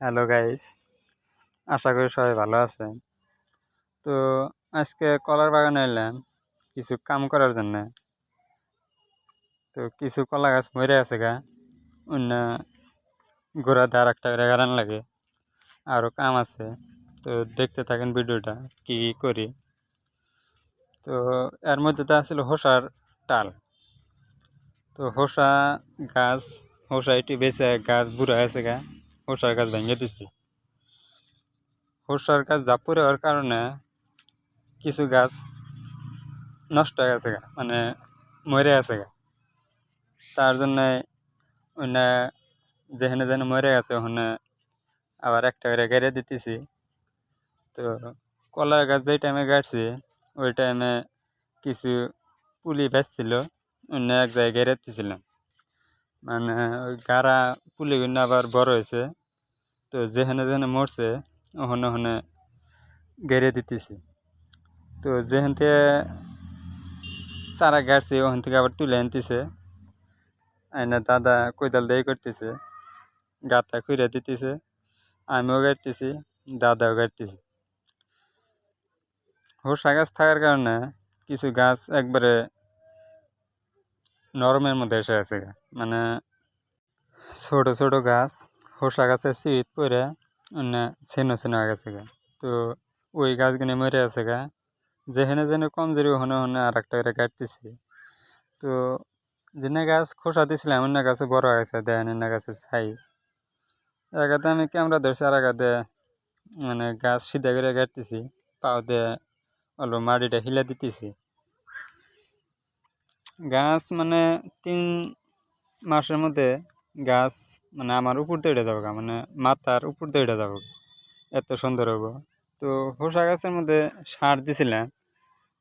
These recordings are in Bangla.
হ্যালো গাইস আশা করি সবাই ভালো আছেন। তো আজকে কলার বাগানে এলাম কিছু কাম করার জন্য। তো কিছু কলা গাছ মরে আছে গা। অন্য গোড়া দিয়ে একটা করে লাগে। আরও কাম আছে। তো দেখতে থাকেন ভিডিওটা, কি কি করি। তো এর মধ্যে তো আসলে হোসার টাল তো হোসা গাছ, হোসা এটি বেঁচে গাছ বুড়া আছে গা। হোসার গাছ ভেঙে দিছে। হোসার গাছ জাপুরে হওয়ার কারণে কিছু গাছ নষ্ট হয়ে গেছে মানে মরে আছে গা। তার জন্য অন্য যেখানে যেন মরে গেছে ওখানে আবার একটা করে গেড়ে দিতেছি। তো কলার গাছ যেই টাইমে গাড়ছি, ওই টাইমে কিছু পুলি বেচছিল অন্য এক জায়গায় গেড়ে দিতেছিলাম মানে ওই গাড়া পুলিগুলো আবার বড় হয়েছে, তো যেখানে যেখানে মরছে, ওখানে ওখানে গেড়ে দিতেছি। তো যেখান থেকে চারা গাড়ছে, ওখান থেকে আবার তুলে আনতেছে। আইনা দাদা কোদাল দিয়ে করতেছে গাতা খুঁড়ে দিতেছে, আমিও গাড়তেছি, দাদাও গাড়তেছি। হোসা গাছ থাকার কারণে কিছু গাছ একবারে নরমের মধ্যে এসে আছে মানে ছোট ছোট গাছ হোসা গাছে শীত পরে অন্য ছেনো ছেনো হয়ে গেছে তো ওই গাছগুলো মরে আছে গা। যেখানে যেখানে কমজোরি ওখানে ওখানে আর একটা করে কাটতেছি। তো যেখানে গাছ খোসা দিছিলাম, অন্য গাছে বড় গেছে, দেখেন অন্য গাছের সাইজ একাতে আমি ক্যামেরা ধরছি, আর একাতে মানে গাছ সিধা করে কাটতেছি। পাও দিয়ে অল্প মাটিটা হিলে দিতেছি। গাছ মানে তিন মাসের মধ্যে গাছ মানে আমার উপর দিয়ে যাব মানে মাথার উপর দিয়ে যাব এত সুন্দর হব। তো হোসা গাছের মধ্যে সার দিছিলাম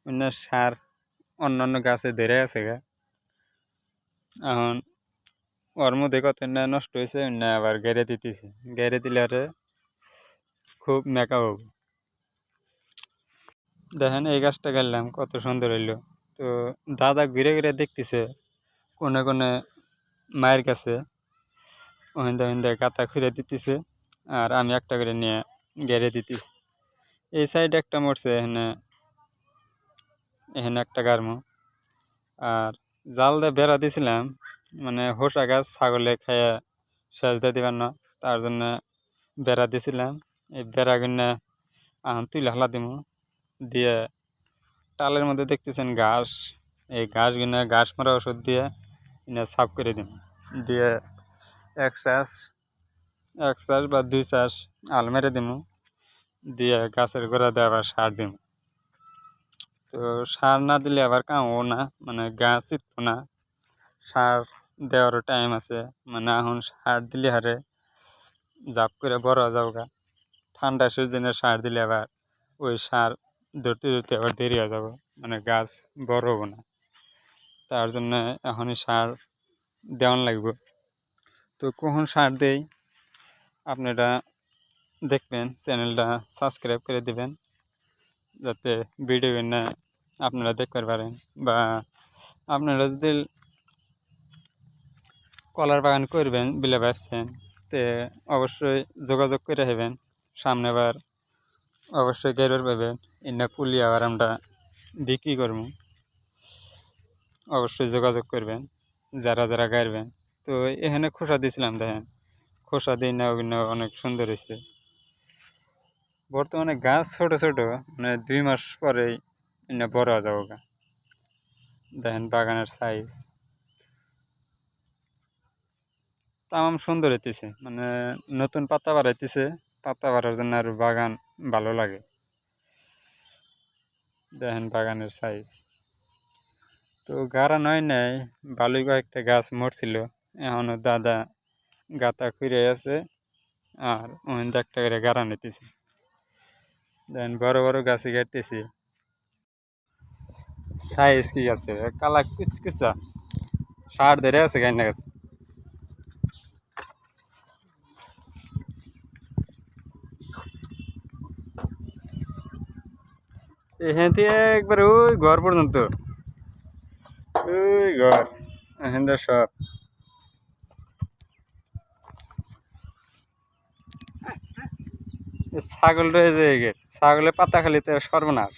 অন্য সার অন্য অন্য গাছে ধরে আছে গা। এখন ওর মধ্যে কত না নষ্ট হয়েছে অন্য আবার গেড়ে দিতেছি। গেড়ে দিলে আরে খুব মেকা হব। দেখেন এই গাছটা গেলাম কত সুন্দর হইল। তো দাদা ঘুরে ঘুরে দেখতেছে কোনে কোনে মায়ের কাছে। ওহিন্দা ওহিন্দা গাতা খুঁড়ে দিতেছে, আর আমি একটা করে নিয়ে গেড়ে দিতেছি। এই সাইডে একটা মরছে, এখানে এখানে একটা গার্মো আর জাল দিয়ে বেড়া দিছিলাম মানে হোসা গাছ ছাগলে খেয়ে শেষ দিয়ে দিবার না, তার জন্য বেড়া দিছিলাম। এই বেড়া কিনে তুলে হালা দিমু, দিয়ে টালের মধ্যে দেখতেছেন ঘাস। এই ঘাস কিনে ঘাস মারা ওষুধ দিয়ে এনে সাফ করে দিন। দিয়ে এক চাষ এক চাষ বা দুই চাষ আল মেরে দিমু। দিয়ে গাছের গোড়া দিয়ে আবার সার দিমু। তো সার না দিলে আবার কামও না মানে গাছ চিতবো না। সার দেওয়ারও টাইম আছে মানে এখন সার দিলে হারে জাপ করে বড় যাও গা ঠান্ডা সিজনে সার দিলে আবার ওই সার ধরতে ধরতে আবার দেরি হয়ে যাব। মানে গাছ বড় হব না। তার জন্য এখনই সার দেওয়ান লাগবে। তো কখন সার দেই? আপনারা দেখবেন, চ্যানেলটা সাবস্ক্রাইব করে দেবেন। যাতে ভিডিও না আপনারা দেখতে পারেন বা আপনারা যদি কলার বাগান করবেন, বিলে ভাবছেন তে অবশ্যই যোগাযোগ করে হেবেন সামনে বার অবশ্যই গেরোর পাবেন। এনে পুলি আবার আমরা বিক্রি করব। অবশ্যই যোগাযোগ করবেন, যারা যারা গাইবেন। তো এখানে খোসা দিয়েছিলাম, দেখেন। খোসা দিয়ে না অনেক সুন্দর হয়েছে। বর্তমানে গাছ ছোট ছোট মানে দুই মাস পরেই এনে বড় হয়ে যাব গা। দেখেন বাগানের সাইজ তামাম সুন্দর হইতেছে মানে নতুন পাতা বাড়াইতেছে, পাতা বাড়ার জন্য আর বাগান ভালো লাগে। দেখেন বাগানের সাইজ তো গাড়া নয় নাই ভালোই কয়েকটা গাছ মরছিল। এখনও দাদা গাতা খুঁড়ে আছে আর ওখান একটা করে গাড়া নিতেছে। দেখেন বড় বড় গাছে কাটতেছি। সাইজ কি আছে? কালা কুচকুচা। সার ধরে আছে গাইনা গাছে এখান একবার ওই ঘর পর্যন্ত। ওই ঘর এখান সব। ছাগল রয়েছে ছাগলের ছাগলে পাতা খালি তো সর্বনাশ।